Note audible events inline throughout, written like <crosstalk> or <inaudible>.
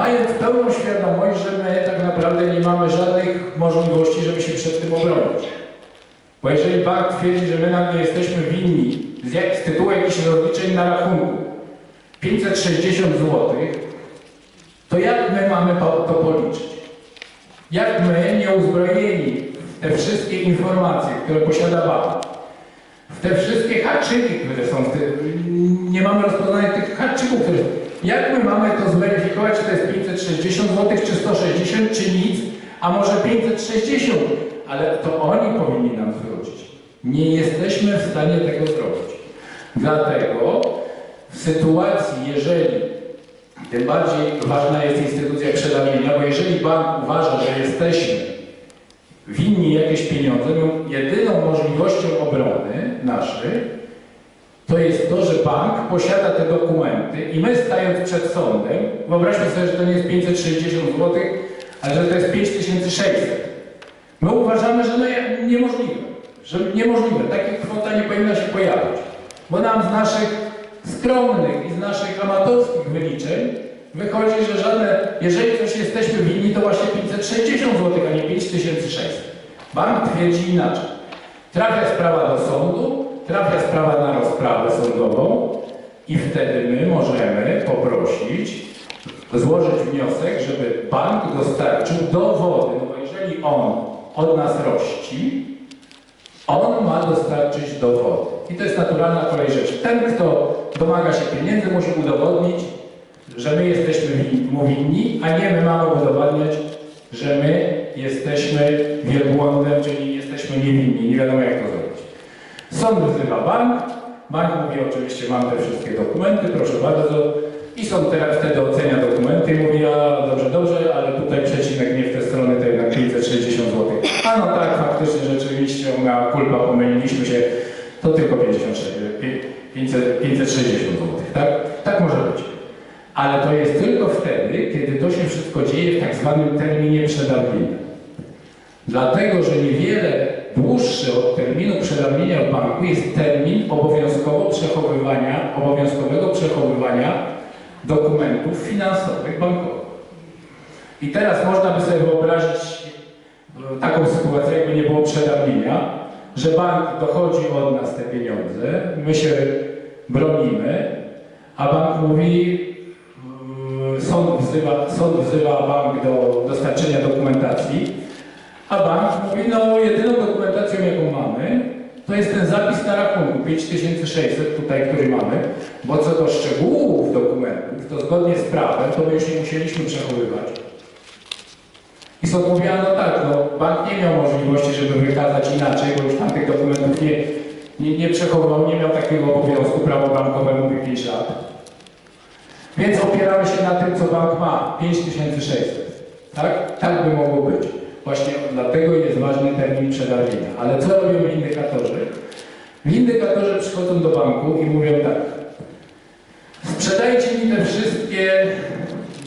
Mając pełną świadomość, że my tak naprawdę nie mamy żadnych możliwości, żeby się przed tym obronić. Bo jeżeli bank twierdzi, że my nagle jesteśmy winni z, jak, z tytułu jakichś rozliczeń na rachunku 560 zł, to jak my mamy to policzyć? Jak my, nieuzbrojeni w te wszystkie informacje, które posiada bank, w te wszystkie haczyki, które są, w te, nie mamy rozpoznanych tych haczyków, które jak my mamy to zweryfikować, czy to jest 560 zł, czy 160, czy nic, a może 560, ale to oni powinni nam zwrócić. Nie jesteśmy w stanie tego zrobić. Dlatego w sytuacji, jeżeli tym bardziej ważna jest instytucja przedawnienia, bo jeżeli bank uważa, że jesteśmy winni jakieś pieniądze, no jedyną możliwością obrony naszej to jest to, że bank posiada te dokumenty i my stając przed sądem, wyobraźmy sobie, że to nie jest 560 zł, ale że to jest 5600. My uważamy, że no niemożliwe, że niemożliwe, taka kwota nie powinna się pojawić, bo nam z naszych skromnych i z naszych amatorskich wyliczeń wychodzi, że żadne, jeżeli coś jesteśmy winni, to właśnie 560 zł, a nie 5600. Bank twierdzi inaczej. Trafia sprawa do sądu, trafia sprawa na rozprawę sądową i wtedy my możemy poprosić, złożyć wniosek, żeby bank dostarczył dowody, no bo jeżeli on od nas rości, on ma dostarczyć dowody. I to jest naturalna kolej rzeczy. Ten, kto domaga się pieniędzy, musi udowodnić, że my jesteśmy mu winni, a nie my mamy udowadniać, że my jesteśmy wielbłądem, czyli jesteśmy niewinni. Nie wiadomo jak to zrobić. Sąd wzywa bank, bank mówi oczywiście mam te wszystkie dokumenty, proszę bardzo. I sąd teraz wtedy ocenia dokumenty i mówi, a dobrze, dobrze, ale tutaj przecinek nie w tę stronę, to jednak 560 zł. A no tak, faktycznie, rzeczywiście, ona kulpa, pomyliliśmy się, to tylko 56, pi- 500, 560 zł, tak? Tak może być. Ale to jest tylko wtedy, kiedy to się wszystko dzieje w tak zwanym terminie przedawnienia. Dlatego, że niewiele dłuższy od terminu przedawnienia w banku jest termin obowiązkowo przechowywania, obowiązkowego przechowywania dokumentów finansowych bankowych. I teraz można by sobie wyobrazić e, taką sytuację, jakby nie było przedawnienia, że bank dochodzi od nas te pieniądze, my się bronimy, a bank mówi, mm, sąd wzywa, sąd wzywa bank do dostarczenia dokumentacji, a bank mówi, no jedyną dokumentacją jaką mamy, to jest ten zapis na rachunku 5600 tutaj, który mamy, bo co do szczegółów dokumentów, to zgodnie z prawem, to my już nie musieliśmy przechowywać. I sąd mówi, a no tak, no bank nie miał możliwości, żeby wykazać inaczej, bo już tam tych dokumentów nie, nie, nie przechowywał, nie miał takiego obowiązku, prawo bankowe mówi 5 lat. Więc opieramy się na tym, co bank ma, 5600. Tak? Tak by mogło być. Właśnie dlatego jest ważny termin przedawnienia. Ale co robią indykatorzy? Indykatorzy przychodzą do banku i mówią tak. Sprzedajcie mi te wszystkie,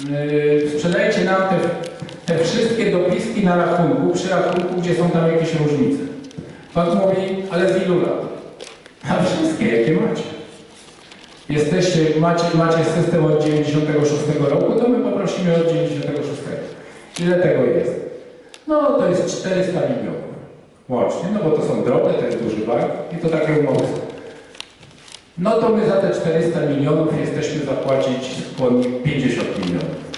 yy, sprzedajcie nam te, te wszystkie dopiski na rachunku, przy rachunku, gdzie są tam jakieś różnice. Bank mówi, ale z ilu lat? A wszystkie, jakie macie. Jesteście, macie, macie system od 96 roku, to my poprosimy od 96. Ile tego jest? No to jest 400 milionów łącznie, no bo to są drobne, to jest duży bank i to takie umowy. No to my za te 400 milionów jesteśmy zapłacić skłonni 50 milionów.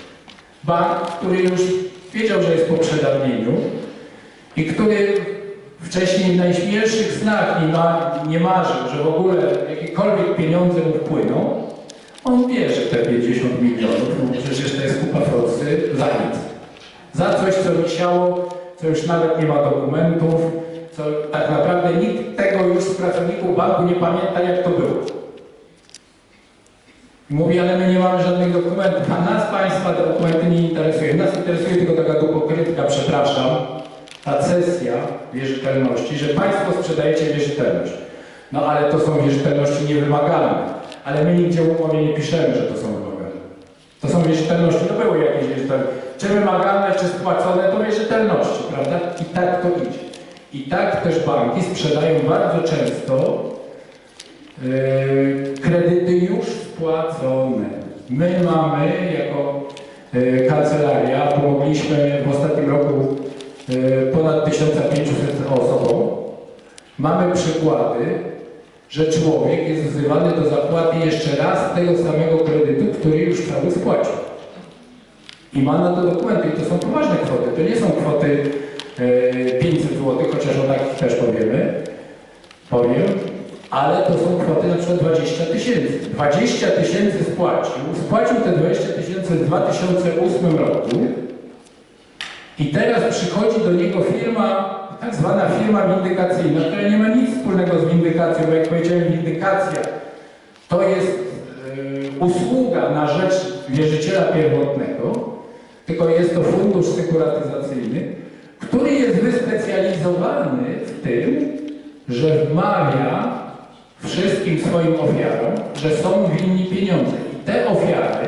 Bank, który już wiedział, że jest po przedawnieniu i który wcześniej najśmielszych snach nie, ma, nie marzył, że w ogóle jakiekolwiek pieniądze mu wpłyną, on bierze te 50 milionów, no przecież to jest kupa forsy za nic. Za coś, co wisiało, co już nawet nie ma dokumentów, co tak naprawdę nikt tego już z pracowników banku nie pamięta, jak to było. Mówi, ale my nie mamy żadnych dokumentów, a nas Państwa dokumenty nie interesują. Nas interesuje tylko taka dupokrytka, przepraszam, ta cesja wierzytelności, że Państwo sprzedajecie wierzytelność. No ale to są wierzytelności niewymagalne. Ale my nigdzie w umowie nie piszemy, że to są wymagalne. To są wierzytelności, no były jakieś wierzytelności. Czy wymagalne, czy spłacone, to wierzytelności, prawda? I tak to idzie. I tak też banki sprzedają bardzo często yy, kredyty już spłacone. My mamy jako e, kancelaria. Pomogliśmy w ostatnim roku e, ponad 1500 osobom. Mamy przykłady, że człowiek jest wzywany do zapłaty jeszcze raz tego samego kredytu, który już cały spłacił. I ma na to dokumenty. I to są poważne kwoty. To nie są kwoty e, 500 zł, chociaż o takich też powiemy. Powiem. Ale to są kwoty na przykład 20 tysięcy. 20 tysięcy spłacił. Spłacił te 20 tysięcy w 2008 roku. I teraz przychodzi do niego firma, tak zwana firma windykacyjna, która nie ma nic wspólnego z windykacją, bo jak powiedziałem, windykacja to jest e, usługa na rzecz wierzyciela pierwotnego, tylko jest to fundusz sekuratyzacyjny, który jest wyspecjalizowany w tym, że wmawia wszystkim swoim ofiarom, że są winni pieniądze. I te ofiary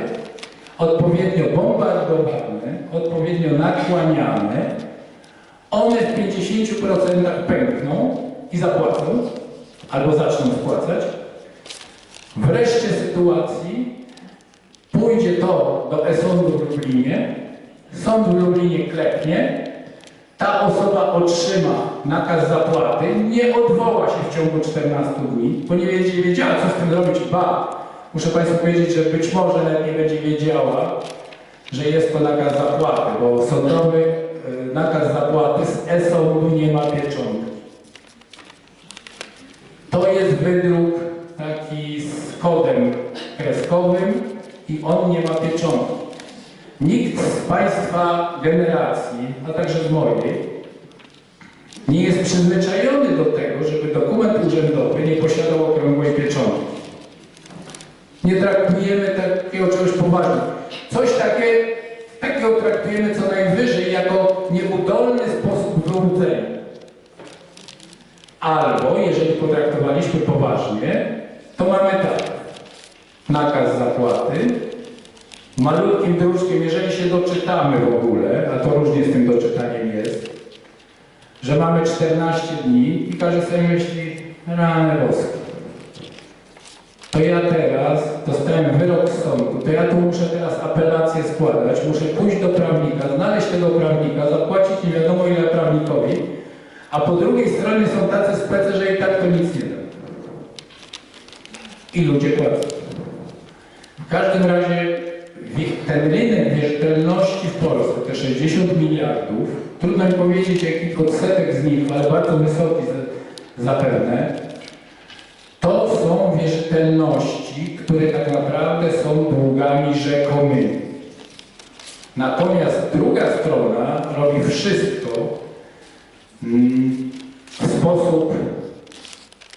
odpowiednio bombardowane, odpowiednio nakłaniane, one w 50% pękną i zapłacą, albo zaczną spłacać. W reszcie sytuacji pójdzie to do e-sądu w Lublinie, sąd w Lublinie klepnie, ta osoba otrzyma nakaz zapłaty, nie odwoła się w ciągu 14 dni, bo nie będzie wiedziała, co z tym zrobić. Ba, muszę Państwu powiedzieć, że być może lepiej będzie wiedziała, że jest to nakaz zapłaty, bo sądowy y, nakaz zapłaty z e-sądu nie ma pieczątki. To jest wydruk taki z kodem kreskowym i on nie ma pieczątki. Nikt z Państwa generacji, a także z mojej, nie jest przyzwyczajony do tego, żeby dokument urzędowy nie posiadał okrągłej pieczątki. Nie traktujemy takiego czegoś poważnie. Coś takie, takiego traktujemy co najwyżej jako nieudolny sposób wyłudzenia. Albo, jeżeli potraktowaliśmy poważnie, to mamy tak. Nakaz zapłaty, malutkim druczkiem, jeżeli się doczytamy w ogóle, a to różnie z tym doczytaniem jest, że mamy 14 dni i każdy sobie myśli, rany boskie. To ja teraz dostałem wyrok sądu, to ja tu muszę teraz apelację składać, muszę pójść do prawnika, znaleźć tego prawnika, zapłacić nie wiadomo ile prawnikowi, a po drugiej stronie są tacy specy, że i tak to nic nie da. I ludzie płacą. W każdym razie ten rynek wierzytelności w Polsce, te 60 miliardów, trudno mi powiedzieć jaki odsetek z nich, ale bardzo wysoki za- zapewne, to są wierzytelności, które tak naprawdę są długami rzekomymi. Natomiast druga strona robi wszystko mm, w sposób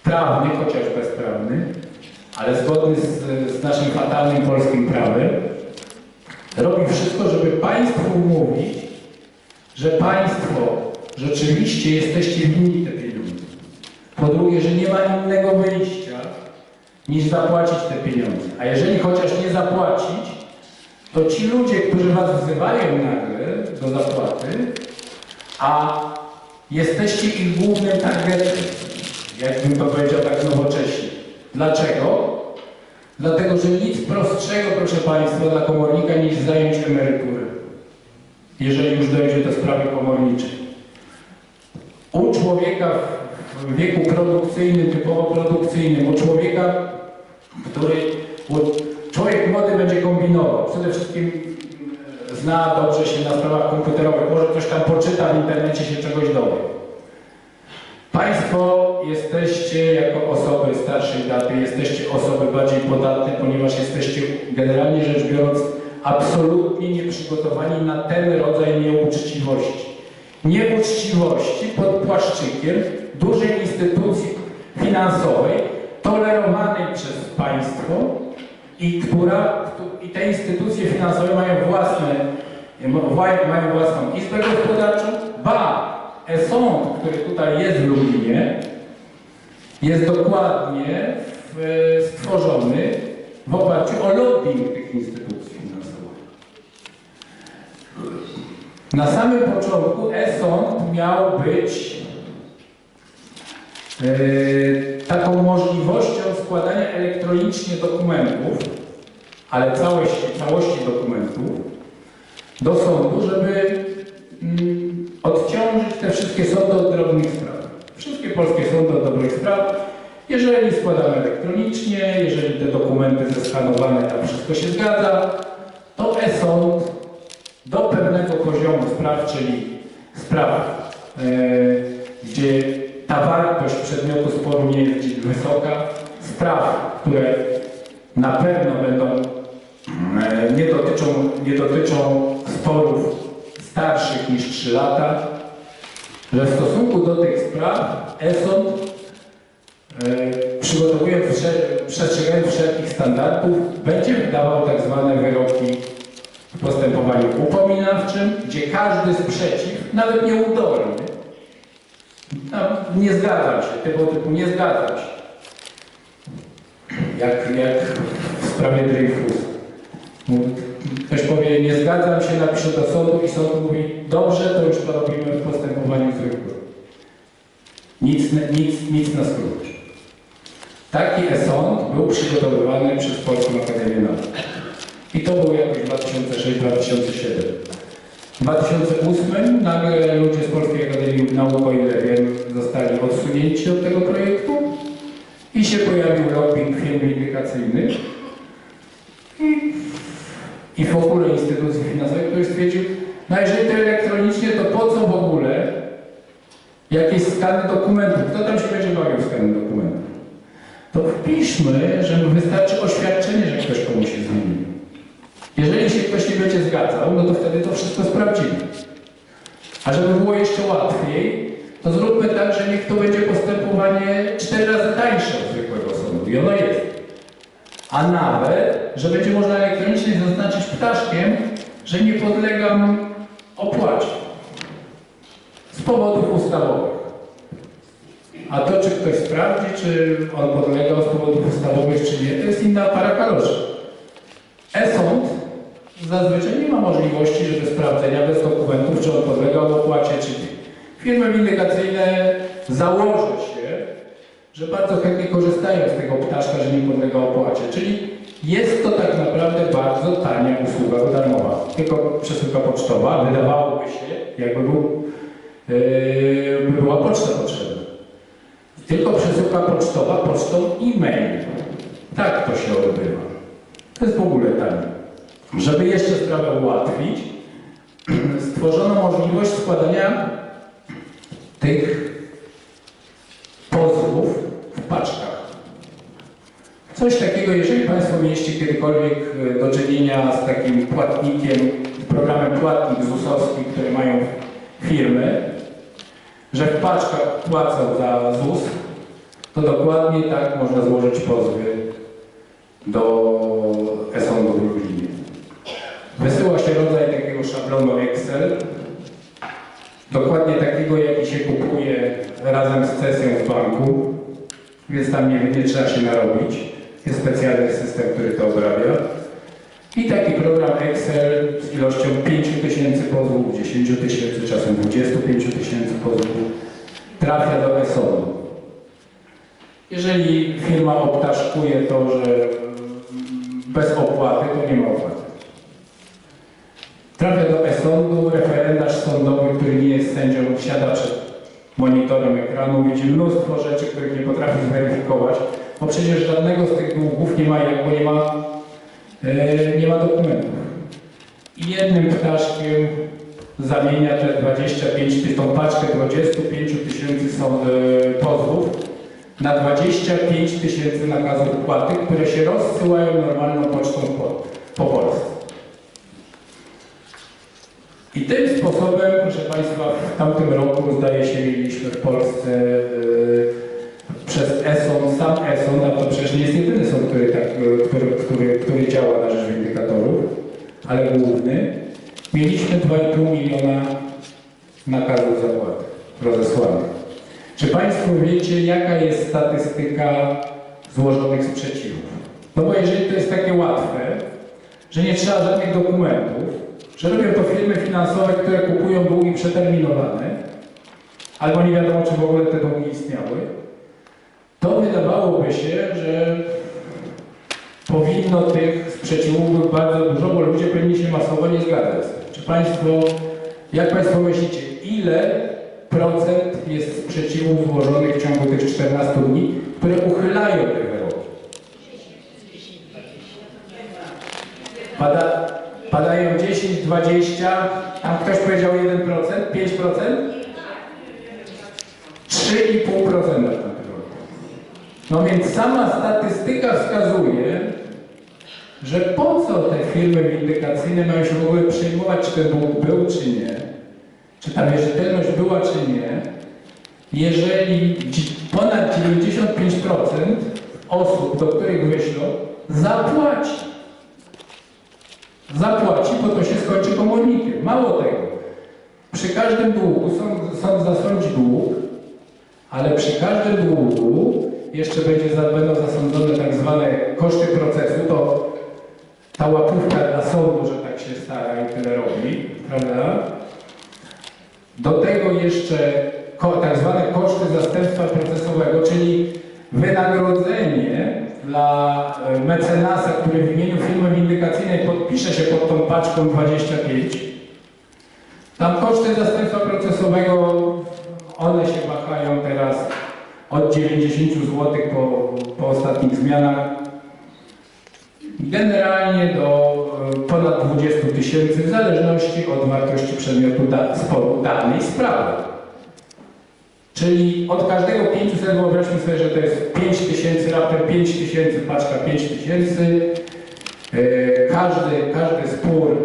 prawny, chociaż bezprawny, ale zgodny z, z naszym fatalnym polskim prawem, robi wszystko, żeby państwu mówić, że państwo rzeczywiście jesteście winni te pieniądze. Po drugie, że nie ma innego wyjścia niż zapłacić te pieniądze. A jeżeli chociaż nie zapłacić, to ci ludzie, którzy was wzywają nagle do zapłaty, a jesteście ich głównym targetem, jakbym to powiedział tak nowocześnie. Dlaczego? Dlatego, że nic prostszego, proszę Państwa, dla komornika niż zająć emeryturę. Jeżeli już dojdzie do sprawy komorniczej. U człowieka w wieku produkcyjnym, typowo produkcyjnym, u człowieka, który, człowiek młody będzie kombinował. Przede wszystkim e, zna dobrze się na sprawach komputerowych, może ktoś tam poczyta w internecie się czegoś dowie. Państwo jesteście jako osoby starszej daty, jesteście osoby bardziej podatne, ponieważ jesteście generalnie rzecz biorąc absolutnie nieprzygotowani na ten rodzaj nieuczciwości. Nieuczciwości pod płaszczykiem dużej instytucji finansowej, tolerowanej przez państwo i która, i te instytucje finansowe mają własne, mają własną izbę gospodarczą, ba, e-sąd, który tutaj jest w Lublinie, jest dokładnie w, stworzony w oparciu o lobbying tych instytucji finansowych. Na samym początku e-sąd miał być e, taką możliwością składania elektronicznie dokumentów, ale całości, całości dokumentów, do sądu, żeby mm, odciążyć te wszystkie sądy od drobnych spraw. Wszystkie polskie sądy od dobrych spraw, jeżeli składamy elektronicznie, jeżeli te dokumenty zeskanowane, tam wszystko się zgadza, to e-sąd do pewnego poziomu spraw, czyli spraw, e, gdzie ta wartość przedmiotu sporu nie jest zbyt wysoka, spraw, które na pewno będą e, nie dotyczą, nie dotyczą sporów starszych niż 3 lata, że w stosunku do tych spraw e-sąd e, przygotowując, przestrzegając wszelkich standardów, będzie wydawał tak zwane wyroki w postępowaniu upominawczym, gdzie każdy sprzeciw, nawet nieudolny, no, nie zgadzam się, tego typu nie zgadzam się. Jak, jak w sprawie Dreyfusa. Ktoś powie, nie zgadzam się, napiszę do sądu i sąd mówi, dobrze, to już to robimy w postępowaniu zwykłym. Nic, nic, nic na skrót. Taki e-sąd był przygotowywany przez Polską Akademię Nauk. I to było jakoś 2006-2007. W 2008 nagle ludzie z Polskiej Akademii Nauk, o ile wiem, zostali odsunięci od tego projektu i się pojawił lobbying firm windykacyjnych i, i w ogóle instytucji finansowych, który stwierdził, no jeżeli to elektronicznie, to po co w ogóle jakieś skany dokumentów? Kto tam się będzie bawił w skany dokumentów? To wpiszmy, że wystarczy oświadczenie, że ktoś komuś się zmienił. Jeżeli się ktoś nie będzie zgadzał, no to wtedy to wszystko sprawdzimy. A żeby było jeszcze łatwiej, to zróbmy tak, że niech to będzie postępowanie cztery razy tańsze od zwykłego sądu. I ono jest. A nawet, że będzie można elektronicznie zaznaczyć ptaszkiem, że nie podlegam opłacie. Z powodów ustawowych. A to, czy ktoś sprawdzi, czy on podlegał z powodów ustawowych, czy nie, to jest inna para kaloszy. E-sąd zazwyczaj nie ma możliwości, żeby sprawdzenia bez dokumentów, czy on podlegał opłacie, czy nie. Firmy windykacyjne założę się, że bardzo chętnie korzystają z tego ptaszka, że nie podlega opłacie. Czyli jest to tak naprawdę bardzo tania usługa darmowa. Tylko przesyłka pocztowa wydawałoby się, jakby był, yy, by była poczta potrzebna. Tylko przesyłka pocztowa pocztą e-mail. Tak to się odbywa. To jest w ogóle tanie. Żeby jeszcze sprawę ułatwić, <clears throat> stworzono możliwość składania tych pozwów w paczkach. Coś takiego, jeżeli Państwo mieliście kiedykolwiek e, do czynienia z takim płatnikiem, programem płatnik ZUS-owski, które mają firmy, że w paczkach płacą za ZUS, to dokładnie tak można złożyć pozwy do e-sądu w Lublinie. Wysyła się rodzaj takiego szablonu Excel, dokładnie takiego, jaki się kupuje razem z sesją w banku, więc tam nie, nie trzeba się narobić. Jest specjalny system, który to obrabia. I taki program Excel z ilością 5 tysięcy pozwów, 10 tysięcy, czasem 25 tysięcy pozwów trafia do e-sądu. Jeżeli firma obtaszkuje to, że bez opłaty, to nie ma opłaty. Trafia do e-sądu, referendarz sądowy, który nie jest sędzią, siada przed monitorem ekranu, widzi mnóstwo rzeczy, których nie potrafi zweryfikować, bo przecież żadnego z tych długów nie ma, bo nie ma, e, nie ma dokumentów. I jednym ptaszkiem zamienia te 25, ty- tą paczkę 25 tysięcy e, pozwów na 25 tysięcy nakazów płaty, które się rozsyłają normalną pocztą po, po Polsce. Tym sposobem, proszę Państwa, w tamtym roku zdaje się mieliśmy w Polsce yy, przez ESON, sam ESON, a to przecież nie jest jedyny sąd, który, tak, yy, który, który, który działa na rzecz windykatorów, ale główny. Mieliśmy 2,5 miliona nakazów zapłaty rozesłanych. Czy Państwo wiecie, jaka jest statystyka złożonych sprzeciwów? No bo jeżeli to jest takie łatwe, że nie trzeba żadnych dokumentów, że robią to firmy finansowe, które kupują długi przeterminowane, albo nie wiadomo, czy w ogóle te długi istniały, to wydawałoby się, że powinno tych sprzeciwów być bardzo dużo, bo ludzie powinni się masowo nie zgadzać. Czy Państwo, jak Państwo myślicie, ile procent jest sprzeciwów złożonych w ciągu tych 14 dni, które uchylają te wyroki? Pada, padają 10, 20, tam ktoś powiedział 1%, 5%? 3,5% na ten rok. No więc sama statystyka wskazuje, że po co te firmy windykacyjne mają się w ogóle przejmować, czy ten dług był, czy nie, czy ta wierzytelność była, czy nie, jeżeli ponad 95% osób, do których wyślą, zapłaci. Zapłaci, bo to się skończy komornikiem. Mało tego, przy każdym długu sąd, sąd zasądzi dług, ale przy każdym długu jeszcze będzie, będą zasądzone tak zwane koszty procesu, to ta łapówka dla sądu, że tak się stara i tyle robi, prawda? Do tego jeszcze tak zwane koszty zastępstwa procesowego, czyli wynagrodzenie dla e, mecenasa, który w imieniu firmy windykacyjnej podpisze się pod tą paczką 25. Tam koszty zastępstwa procesowego, one się wahają teraz od 90 zł po, po ostatnich zmianach generalnie do e, ponad 20 tysięcy w zależności od wartości przedmiotu da, sporu danej sprawy. Czyli od każdego 500 wyobraźmy sobie, że to jest 5 tysięcy, raptem 5 tysięcy, paczka 5 tysięcy. E, Każdy, każdy spór,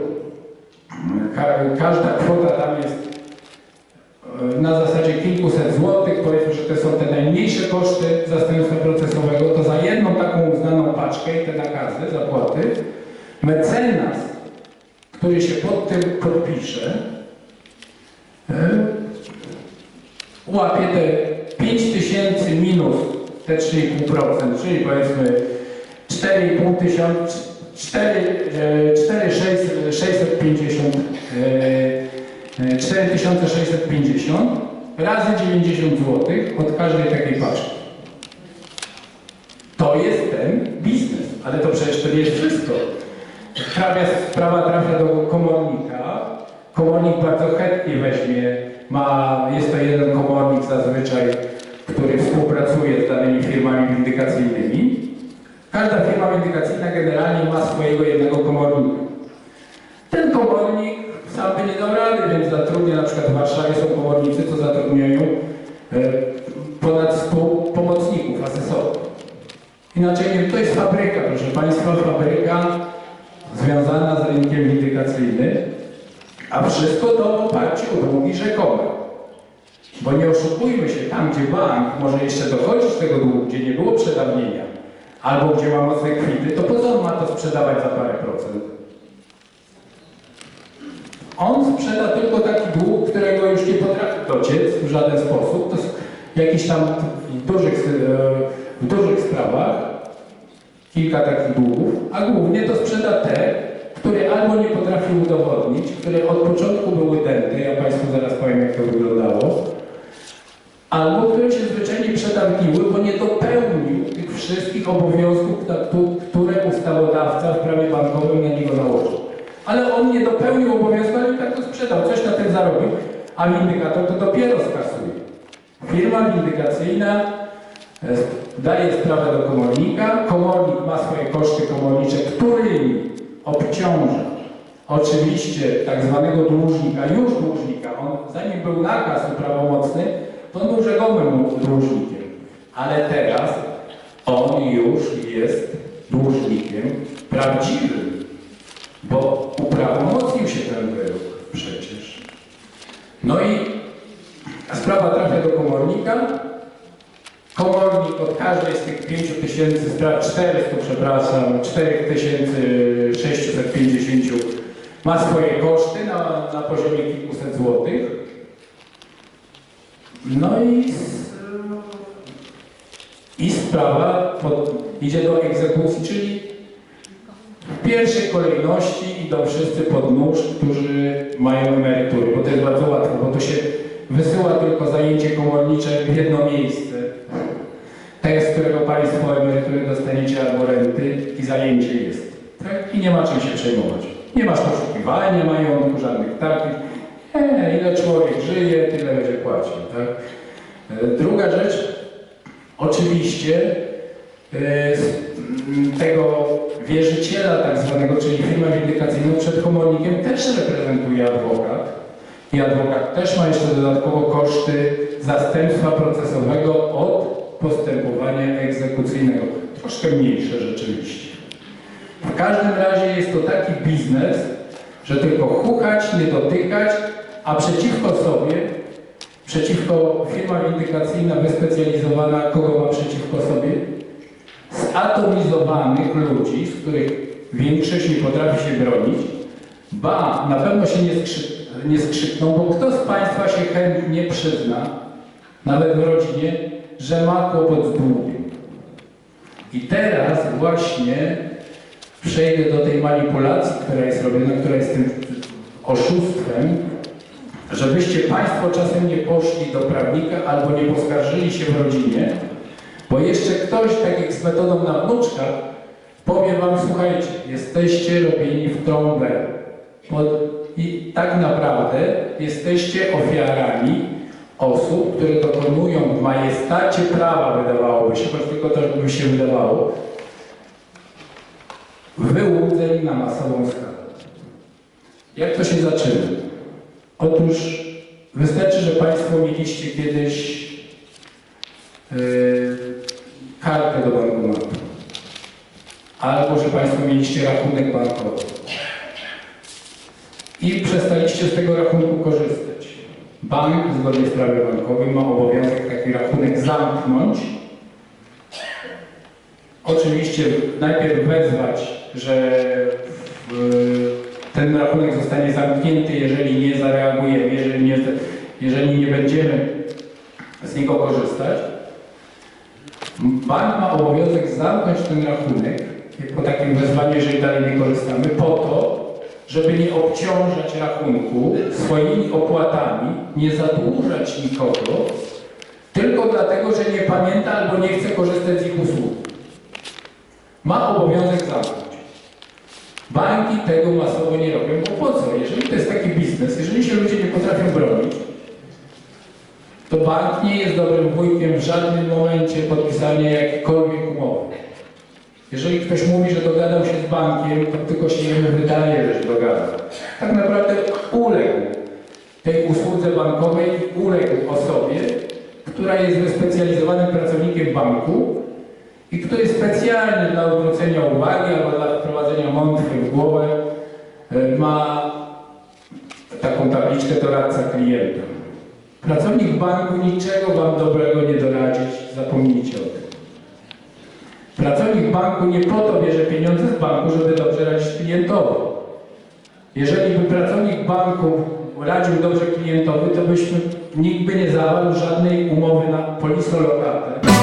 ka, każda kwota tam jest e, na zasadzie kilkuset złotych, powiedzmy, że to są te najmniejsze koszty zastępstwa procesowego, to za jedną taką uznaną paczkę i te nakazy, zapłaty, mecenas, który się pod tym podpisze, e, łapie te 5 tysięcy minus te 3,5%, czyli powiedzmy 4,5 tysiąca, 4, e, 4,650 e, 4650 razy 90 zł od każdej takiej paczki. To jest ten biznes, ale to przecież to nie jest wszystko. Sprawia, sprawa trafia do komornika. Komornik bardzo chętnie weźmie, ma, jest to jeden komornik zazwyczaj, który współpracuje z danymi firmami windykacyjnymi. Każda firma windykacyjna generalnie ma swojego jednego komornika. Ten komornik sam by nie dał rady, więc zatrudnia, na przykład w Warszawie są komornicy, co zatrudniają e, ponad 100 pomocników, asesorów. Inaczej to jest fabryka, proszę Państwa, fabryka związana z rynkiem windykacyjnym, a wszystko to w oparciu o długi rzekome. Bo nie oszukujmy się, tam gdzie bank może jeszcze dochodzić tego długu, gdzie nie było przedawnienia, albo gdzie ma mocne kwity, to po co on ma to sprzedawać za parę procent? On sprzeda tylko taki dług, którego już nie potrafi dociec w żaden sposób. To jest jakiś tam w dużych, e, w dużych sprawach, kilka takich długów, a głównie to sprzeda te, które albo nie potrafi udowodnić, które od początku były dęte, ja Państwu zaraz powiem jak to wyglądało, albo które się zwyczajnie przedawniły, bo nie dopełnił tych wszystkich obowiązków, które ustawodawca w prawie bankowym na niego nałożył. Ale on nie dopełnił obowiązku, ale tak to sprzedał, coś na tym zarobił, a windykator to dopiero skasuje. Firma windykacyjna e, daje sprawę do komornika, komornik ma swoje koszty komornicze, którymi obciąża oczywiście tak zwanego dłużnika, już dłużnika. On, zanim był nakaz uprawomocny, to on był rzekomym dłużnikiem. Ale teraz on już jest dłużnikiem prawdziwym, 5400, przepraszam, 4650 ma swoje koszty na, na poziomie kilkuset złotych. No i, y, i sprawa pod, idzie do egzekucji, czyli w pierwszej kolejności idą wszyscy pod nóż, którzy mają emerytury, bo to jest bardzo łatwo, bo to się wysyła tylko zajęcie komornicze w jedno miejsce Państwo emerytury dostaniecie albo renty i zajęcie jest. Tak? I nie ma czym się przejmować. Nie masz poszukiwania majątku, żadnych takich. E, ile człowiek żyje, tyle będzie płacił. Tak? E, Druga rzecz, oczywiście e, z m, tego wierzyciela tak zwanego, czyli firmę windykacyjną przed komornikiem też reprezentuje adwokat. I adwokat też ma jeszcze dodatkowo koszty zastępstwa procesowego od postępowania egzekucyjnego. Troszkę mniejsze rzeczywiście. W każdym razie jest to taki biznes, że tylko hukać, nie dotykać, a przeciwko sobie, przeciwko firma windykacyjna wyspecjalizowana, kogo ma przeciwko sobie? Zatomizowanych ludzi, z których większość nie potrafi się bronić, ba, na pewno się nie, skrzy, nie skrzykną, bo kto z Państwa się chętnie przyzna, nawet w rodzinie, że ma kłopot z długiem. I teraz właśnie przejdę do tej manipulacji, która jest robiona, która jest tym oszustwem, żebyście Państwo czasem nie poszli do prawnika albo nie poskarżyli się w rodzinie, bo jeszcze ktoś, tak jak z metodą na wnuczkach, powie Wam, słuchajcie, jesteście robieni w trąbę. I tak naprawdę jesteście ofiarami osób, które dokonują w majestacie prawa, wydawałoby się, choć tylko to by się wydawało, wyłudzeń na masową skalę. Jak to się zaczyna? Otóż wystarczy, że Państwo mieliście kiedyś yy, kartę do bankomatu. Albo że Państwo mieliście rachunek bankowy. I przestaliście z tego rachunku korzystać. Bank, zgodnie z prawem bankowym, ma obowiązek taki rachunek zamknąć. Oczywiście najpierw wezwać, że w, ten rachunek zostanie zamknięty, jeżeli nie zareagujemy, jeżeli nie, jeżeli nie będziemy z niego korzystać. Bank ma obowiązek zamknąć ten rachunek po takim wezwaniu, jeżeli dalej nie korzystamy, po to, żeby nie obciążać rachunku swoimi opłatami, nie zadłużać nikogo, tylko dlatego, że nie pamięta albo nie chce korzystać z ich usług. Ma obowiązek zamknąć. Banki tego masowo nie robią, bo po co? Jeżeli to jest taki biznes, jeżeli się ludzie nie potrafią bronić, to bank nie jest dobrym wujkiem w żadnym momencie podpisania jakiejkolwiek umowy. Jeżeli ktoś mówi, że dogadał się z bankiem, to tylko się jemu wydaje, że się dogadał. Tak naprawdę uległ tej usłudze bankowej, uległ osobie, która jest wyspecjalizowanym pracownikiem banku i który specjalnie dla odwrócenia uwagi albo dla wprowadzenia mątwy w głowę e, ma taką tabliczkę doradca klienta. Pracownik banku niczego Wam dobrego nie doradzić, zapomnijcie o tym. Pracownik banku nie po to bierze pieniądze z banku, żeby dobrze radzić klientowi. Jeżeli by pracownik banku radził dobrze klientowi, to byśmy nikt by nie zawarł żadnej umowy na polisolokatę.